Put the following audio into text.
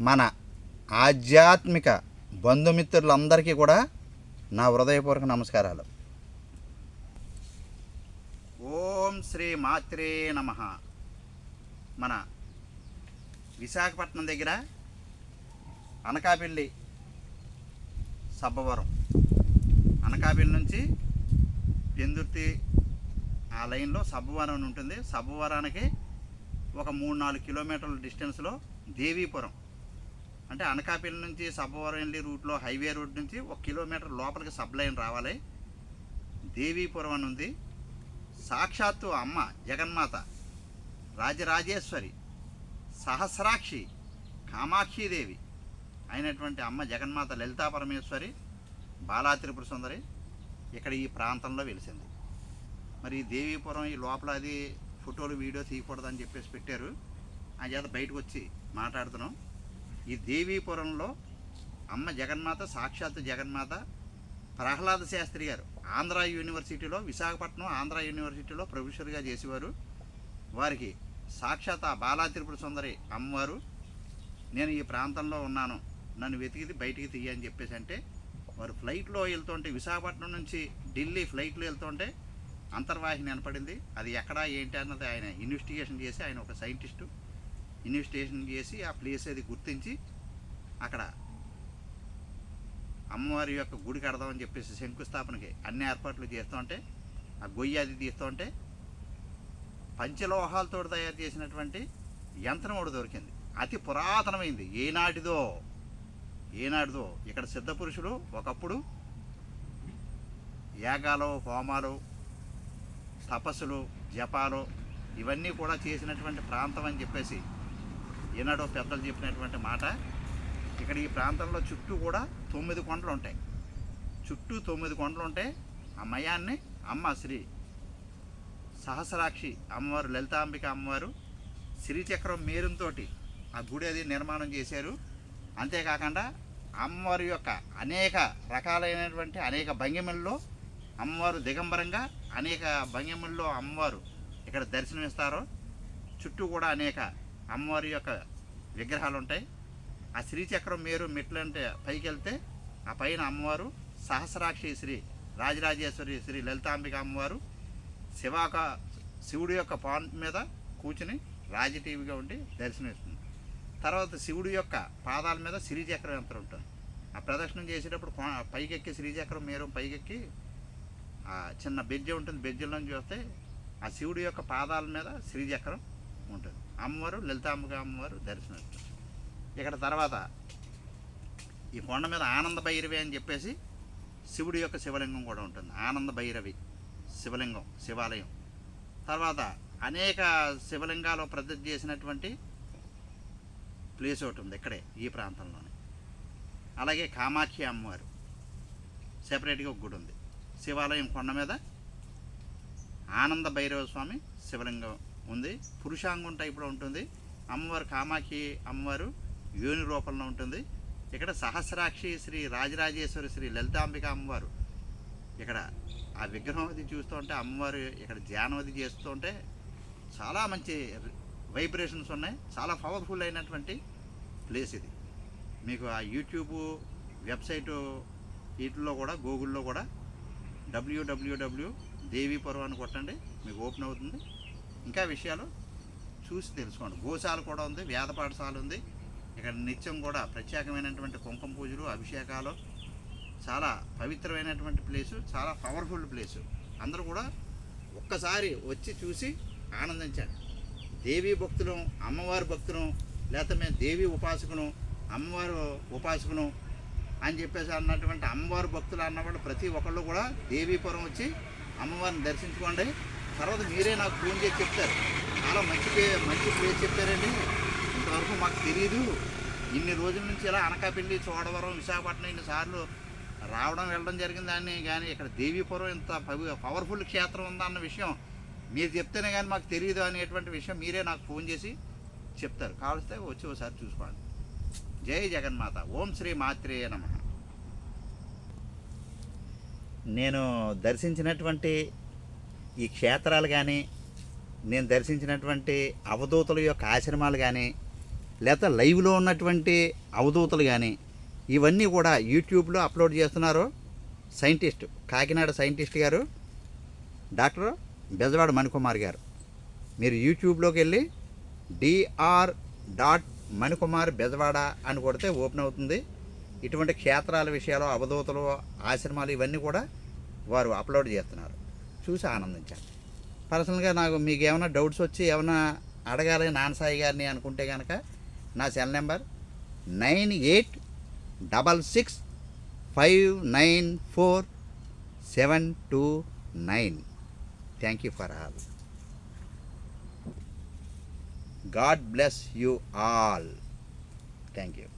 మన ఆధ్యాత్మిక బంధుమిత్రులందరికీ కూడా నా హృదయపూర్వక నమస్కారాలు. ఓం శ్రీ మాత్రే నమ. మన విశాఖపట్నం దగ్గర అనకాపల్లి సబ్బవరం. అనకాపల్లి నుంచి పెందుర్తి ఆ లైన్లో సబ్బవరం ఉంటుంది. సబ్బవరానికి ఒక మూడు నాలుగు కిలోమీటర్ల డిస్టెన్స్లో దేవీపురం. అంటే అనకాపల్లి నుంచి సబ్బవరం వెళ్ళి రూట్లో హైవే రూట్ నుంచి ఒక కిలోమీటర్ లోపలికి సబ్ లైన్ రావాలి. దేవీపురం అని ఉంది. సాక్షాత్తు అమ్మ జగన్మాత రాజరాజేశ్వరి సహస్రాక్షి కామాక్షీదేవి అయినటువంటి అమ్మ జగన్మాత లలితా పరమేశ్వరి బాలా త్రిపుర సుందరి ఇక్కడ ఈ ప్రాంతంలో వెలిసింది. మరి ఈ దేవీపురం ఈ లోపల అది ఫోటోలు వీడియో తీయకూడదని చెప్పేసి పెట్టారు. ఆ చేత బయటకు వచ్చి మాట్లాడుతున్నాం. ఈ దేవీపురంలో అమ్మ జగన్మాత సాక్షాత్ జగన్మాత ప్రహ్లాద శాస్త్రి గారు ఆంధ్ర యూనివర్సిటీలో విశాఖపట్నం ఆంధ్ర యూనివర్సిటీలో ప్రొఫెసర్గా చేసేవారు. వారికి సాక్షాత్ ఆ బాలా త్రిపుర సుందరి అమ్మవారు. నేను ఈ ప్రాంతంలో ఉన్నాను. నన్ను వెతికిది బయటికి తీయని చెప్పేసి అంటే వారు ఫ్లైట్లో వెళ్తుంటే విశాఖపట్నం నుంచి ఢిల్లీ ఫ్లైట్లో వెళ్తుంటే అంతర్వాహిని వినపడింది. అది ఎక్కడా ఏంటి అన్నది ఆయన ఇన్వెస్టిగేషన్ చేసి ఆయన ఒక సైంటిస్టు ఇన్వెస్టిగేషన్ చేసి ఆ ప్లేస్ అది గుర్తించి అక్కడ అమ్మవారి యొక్క గుడి కడదామని చెప్పేసి శంకుస్థాపనకి అన్ని ఏర్పాట్లు చేస్తుంటే ఆ గొయ్యి అది తీస్తుంటే పంచలోహాలతో తయారు చేసినటువంటి యంత్రం ఒకటి దొరికింది. అతి పురాతనమైంది. ఏనాటిదో ఏనాటిదో ఇక్కడ సిద్ధపురుషుడు ఒకప్పుడు యాగాలు హోమాలు తపస్సులు జపాలు ఇవన్నీ కూడా చేసినటువంటి ప్రాంతం అని చెప్పేసి ఈనాడో పెద్దలు చెప్పినటువంటి మాట. ఇక్కడ ఈ ప్రాంతంలో చుట్టూ కూడా తొమ్మిది కొండలు ఉంటాయి. చుట్టూ తొమ్మిది కొండలు ఉంటాయి. ఆ మయాన్ని అమ్మ శ్రీ సహస్రాక్షి అమ్మవారు లలితాంబిక అమ్మవారు శ్రీచక్రం మేరుంతో ఆ గుడి అది నిర్మాణం చేశారు. అంతేకాకుండా అమ్మవారి యొక్క అనేక రకాలైనటువంటి అనేక భంగిమల్లో అమ్మవారు దిగంబరంగా అనేక భంగిమల్లో అమ్మవారు ఇక్కడ దర్శనమిస్తారు. చుట్టూ కూడా అనేక అమ్మవారి యొక్క విగ్రహాలు ఉంటాయి ఆ శ్రీచక్రం మేరు మెట్లంటే పైకి వెళ్తే ఆ పైన అమ్మవారు సహస్రాక్షి శ్రీ రాజరాజేశ్వరి శ్రీ లలితాంబిక అమ్మవారు శివాక శివుడి యొక్క పాన్ మీద కూర్చుని రాజటీవిగా ఉండి దర్శనమిస్తుంది తర్వాత శివుడి యొక్క పాదాల మీద శ్రీచక్రం యంత్రం ఉంటుంది. ఆ ప్రదక్షిణం చేసేటప్పుడు పైకెక్కి శ్రీచక్రం మేరు పైకెక్కి ఆ చిన్న బెజ్జ ఉంటుంది. బెజ్జలో చూస్తే ఆ శివుడి యొక్క పాదాల మీద శ్రీచక్రం ఉంటుంది. అమ్మవారు లలితాంబిక అమ్మవారు దర్శనం ఇక్కడ తర్వాత ఈ కొండ మీద ఆనంద భైరవి అని చెప్పేసి శివుడి యొక్క శివలింగం కూడా ఉంటుంది. ఆనంద భైరవి శివలింగం శివాలయం. తర్వాత అనేక శివలింగాలు ప్రతిష్ఠ చేసినటువంటి ప్లేస్ ఒకటి ఉంది ఇక్కడే ఈ ప్రాంతంలోనే. అలాగే కామాక్షి అమ్మవారు సెపరేట్గా ఒక గుడి ఉంది. శివాలయం కొండ మీద ఆనంద భైరవ స్వామి శివలింగం ఉంది. పురుషాంగం టైప్లో ఉంటుంది. అమ్మవారు కామాక్షి అమ్మవారు యోని రూపంలో ఉంటుంది. ఇక్కడ సహస్రాక్షి శ్రీ రాజరాజేశ్వరి శ్రీ లలితాంబిక అమ్మవారు. ఇక్కడ ఆ విగ్రహం అది చూస్తుంటే అమ్మవారు ఇక్కడ ధ్యానం అది చేస్తుంటే చాలా మంచి వైబ్రేషన్స్ ఉన్నాయి. చాలా పవర్ఫుల్ అయినటువంటి ప్లేస్ ఇది. మీకు ఆ యూట్యూబ్ వెబ్సైటు వీటిల్లో కూడా గూగుల్లో కూడా డబ్ల్యూడబ్ల్యూడబ్ల్యూ దేవీపురం అని కొట్టండి. మీకు ఓపెన్ అవుతుంది. ఇంకా విషయాలు చూసి తెలుసుకోండి. గోశాల కూడా ఉంది వేద పాఠశాల ఉంది. ఇక్కడ నిత్యం కూడా ప్రత్యేకమైనటువంటి కుంకుమ పూజలు అభిషేకాలు చాలా పవిత్రమైనటువంటి ప్లేసు చాలా పవర్ఫుల్ ప్లేసు. అందరూ కూడా ఒక్కసారి వచ్చి చూసి ఆనందించాలి. దేవీ భక్తులు అమ్మవారి భక్తులు లేకపోతే మేము దేవి ఉపాసకును అమ్మవారు ఉపాసకును అని చెప్పేసి అన్నటువంటి అమ్మవారి భక్తులు అన్నవాళ్ళు ప్రతి ఒక్కళ్ళు కూడా దేవీపురం వచ్చి అమ్మవారిని దర్శించుకోండి. తర్వాత మీరే నాకు ఫోన్ చేసి చెప్తారు. చాలా మంచి ప్లే- మంచి ప్లేస్ చెప్పారండి. ఇంతవరకు మాకు తెలియదు ఇన్ని రోజుల నుంచి ఇలా అనకాపల్లి చోడవరం విశాఖపట్నం ఇన్నిసార్లు రావడం వెళ్ళడం జరిగిందని కానీ ఇక్కడ దేవీపురం ఇంత పవర్ఫుల్ క్షేత్రం ఉందన్న విషయం మీరు చెప్తేనే కానీ మాకు తెలియదు అనేటువంటి విషయం మీరే నాకు ఫోన్ చేసి చెప్తారు. కావలిస్తే వచ్చి ఒకసారి చూసుకోండి. జై జగన్మాత. ఓం శ్రీ మాత్రే నమ. నేను దర్శించినటువంటి ఈ క్షేత్రాలు కానీ నేను దర్శించినటువంటి అవధూతుల యొక్క ఆశ్రమాలు కానీ లేదా లైవ్లో ఉన్నటువంటి అవధూతలు కానీ ఇవన్నీ కూడా యూట్యూబ్లో అప్లోడ్ చేస్తున్నారు scientist Kakinada scientist garu doctor Bezawada Manikumar garu. మీరు యూట్యూబ్లోకి వెళ్ళి డిఆర్ డాట్ మణికుమార్ బెజవాడ అని కొడితే ఓపెన్ అవుతుంది. ఇటువంటి క్షేత్రాల విషయాలు అవధూతలు ఆశ్రమాలు ఇవన్నీ కూడా వారు అప్లోడ్ చేస్తున్నారు. చూసి ఆనందించాను. పర్సనల్గా నాకు మీకు ఏమైనా డౌట్స్ వచ్చి ఏమైనా అడగాలి నాన్నసాయి గారిని అనుకుంటే కనుక నా cell number nine eight double six five nine four seven two nine. Thank you for all god bless you all thank you